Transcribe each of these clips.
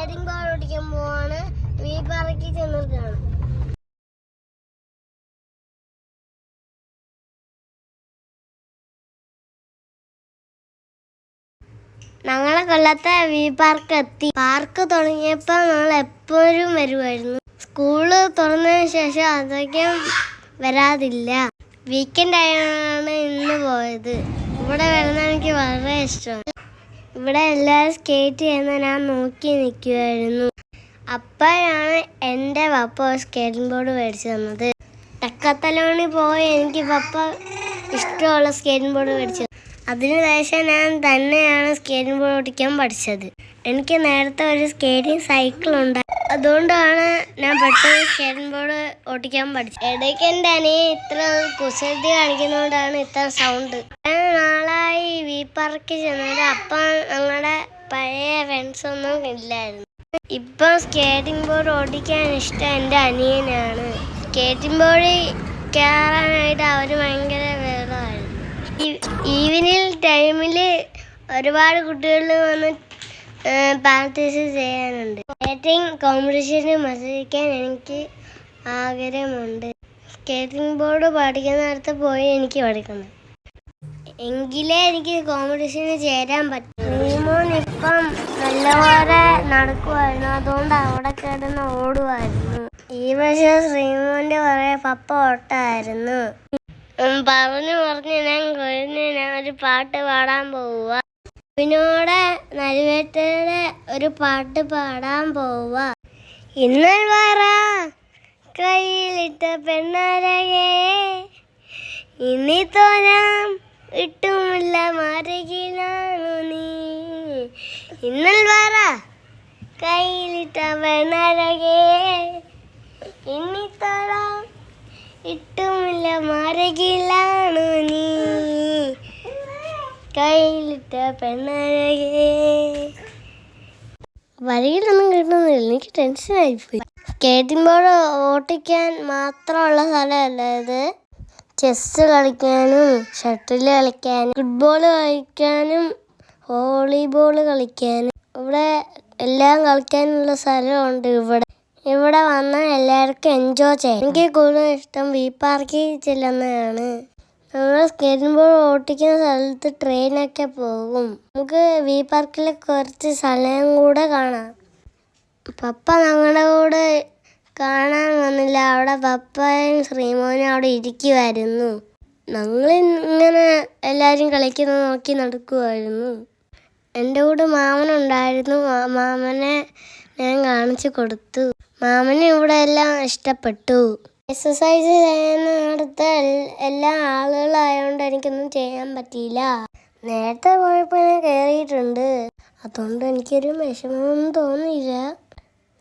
Skating board ഓടിക്കാൻ പോവാണ് വീ പറക്കി ചെന്നിട്ടാണ് ഞങ്ങളെ കൊല്ലത്തെ വി പാർക്ക് എത്തി. പാർക്ക് തുടങ്ങിയപ്പോൾ ഞങ്ങൾ എപ്പോഴും വരുമായിരുന്നു സ്കൂൾ തുറന്നതിന് ശേഷം അതൊക്കെയും വരാതില്ല. വീക്കെൻഡ് ആയാണ് ഇന്ന് പോയത്. ഇവിടെ വരുന്ന എനിക്ക് വളരെ ഇഷ്ടമാണ്. ഇവിടെ എല്ലാവരും സ്കേറ്റ് ചെയ്യുന്ന ഞാൻ നോക്കി നിൽക്കുമായിരുന്നു അപ്പോഴാണ് എന്റെ പപ്പ സ്കേറ്റിംഗ് ബോർഡ് മേടിച്ചു തന്നത്. തക്കത്തലോണി പോയി എനിക്ക് പപ്പ ഇഷ്ടമുള്ള സ്കേറ്റിംഗ് ബോർഡ് മേടിച്ചു അതിന് ശേഷം ഞാൻ തന്നെയാണ് സ്കേറ്റിംഗ് ബോർഡ് ഓടിക്കാൻ പഠിച്ചത്. എനിക്ക് നേരത്തെ ഒരു സ്കേറ്റിംഗ് സൈക്കിൾ ഉണ്ട്. അതുകൊണ്ടാണ് ഞാൻ പെട്ടെന്ന് സ്കേറ്റിംഗ് ബോർഡ് ഓടിക്കാൻ പഠിച്ചത്. ഇടയ്ക്ക് എന്റെ അനിയെ ഇത്ര കുസൃതി കാണിക്കുന്നതുകൊണ്ടാണ് ഇത്ര സൗണ്ട് ഞാൻ നാളായി വി പാർക്ക് ചെന്നത് അപ്പം ഞങ്ങളുടെ പഴയ ഫ്രണ്ട്സ് ഒന്നും ഇല്ലായിരുന്നു. ഇപ്പം സ്കേറ്റിംഗ് ബോർഡ് ഓടിക്കാൻ ഇഷ്ടം എന്റെ അനിയനാണ്. സ്കേറ്റിംഗ് ബോർഡിൽ കയറാനായിട്ട് അവർ ഭയങ്കര വേളമായിരുന്നു ഈവനിങ് ടൈമിൽ ഒരുപാട് കുട്ടികൾ വന്ന് പ്രാക്ടീസ് ചെയ്യാനുണ്ട്. സ്കേറ്റിംഗ് കോമ്പറ്റീഷന് മത്സരിക്കാൻ എനിക്ക് ആഗ്രഹമുണ്ട്. സ്കേറ്റിംഗ് ബോർഡ് പഠിക്കുന്നിടത്ത് പോയി എനിക്ക് പഠിക്കണം. എങ്കിലേ എനിക്ക് കോമ്പറ്റീഷന് ചേരാൻ പറ്റും. നീമോൻ ഇപ്പം നല്ലപോലെ നടക്കുമായിരുന്നു അതുകൊണ്ട് അവിടെ കിടന്ന് ഓടുമായിരുന്നു ഈ വർഷം ശ്രീമോന്റെ പറയ പപ്പ ഓട്ടായിരുന്നു പറഞ്ഞു പറഞ്ഞു ഞാൻ കൊഴിഞ്ഞ് ഞാൻ ഒരു പാട്ട് പാടാൻ പോവുക പിന്നോടെ നരുവേട്ടയുടെ ഒരു പാട്ട് പാടാൻ പോവുക ഇന്നൽ പറ കയ്യിലിട്ട പെണ്ണരകേ ഇനി തോരാം ഇട്ടുമില്ല മരകിലാണു നീ. ഇന്നൽ പറ കയ്യിലിട്ട പെണ്ണരകേ ഇനി തോരാം ഇട്ടുമില്ല മരകിലാണു നീ. കയ്യിലിട്ട പെണ്ണരകേ. വരിയിലൊന്നും കിട്ടുന്നില്ല. എനിക്ക് ടെൻഷനായിപ്പോയി സ്കേറ്റിംഗ് ബോർഡ് ഓട്ടിക്കാൻ മാത്രമുള്ള സ്ഥലമല്ല ഇത്. ചെസ് കളിക്കാനും ഷട്ടിൽ കളിക്കാനും ഫുട്ബോൾ കളിക്കാനും വോളിബോൾ കളിക്കാനും ഇവിടെ എല്ലാം കളിക്കാനുള്ള സ്ഥലമുണ്ട് ഇവിടെ. ഇവിടെ വന്നാൽ എല്ലാവർക്കും എൻജോയ് ചെയ്യാം. എനിക്ക് കൂടുതൽ ഇഷ്ടം വി പാർക്കിൽ ചെല്ലുന്നതാണ്. നമ്മൾ സ്കേറ്റിംഗ് ബോർഡ് ഓട്ടിക്കുന്ന സ്ഥലത്ത് ട്രെയിനൊക്കെ പോകും. നമുക്ക് വി പാർക്കിൽ കുറച്ച് സ്ഥലം കൂടെ കാണാം. പപ്പ ഞങ്ങളുടെ കൂടെ കാണാൻ വന്നില്ല. അവിടെ പപ്പയും ശ്രീമോനും അവിടെ ഇരിക്കുമായിരുന്നു ഞങ്ങൾ ഇങ്ങനെ എല്ലാവരും കളിക്കുന്നത് നോക്കി നടക്കുമായിരുന്നു എന്റെ കൂടെ മാമനുണ്ടായിരുന്നു. മാമനെ ഞാൻ കാണിച്ചു കൊടുത്തു. മാമന് ഇവിടെ എല്ലാം ഇഷ്ടപ്പെട്ടു. എക്സസൈസ് ചെയ്യുന്നിടത്ത് എല്ലാ ആളുകളായതുകൊണ്ട് എനിക്കൊന്നും ചെയ്യാൻ പറ്റിയില്ല. നേരത്തെ പോയപ്പോൾ ഞാൻ കയറിയിട്ടുണ്ട് അതുകൊണ്ട് എനിക്കൊരു വിഷമമൊന്നും തോന്നിയില്ല.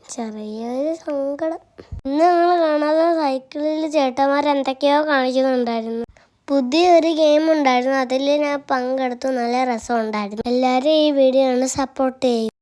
ചെറിയൊരു സങ്കടം. ഇന്ന് നിങ്ങൾ കാണാതെ സൈക്കിളിൽ ചേട്ടന്മാർ എന്തൊക്കെയോ കാണിക്കുന്നുണ്ടായിരുന്നു. പുതിയൊരു ഗെയിം ഉണ്ടായിരുന്നു. അതിൽ ഞാൻ പങ്കെടുത്തു. നല്ല രസമുണ്ടായിരുന്നു. എല്ലാവരും ഈ വീഡിയോ ആണ് സപ്പോർട്ട് ചെയ്യും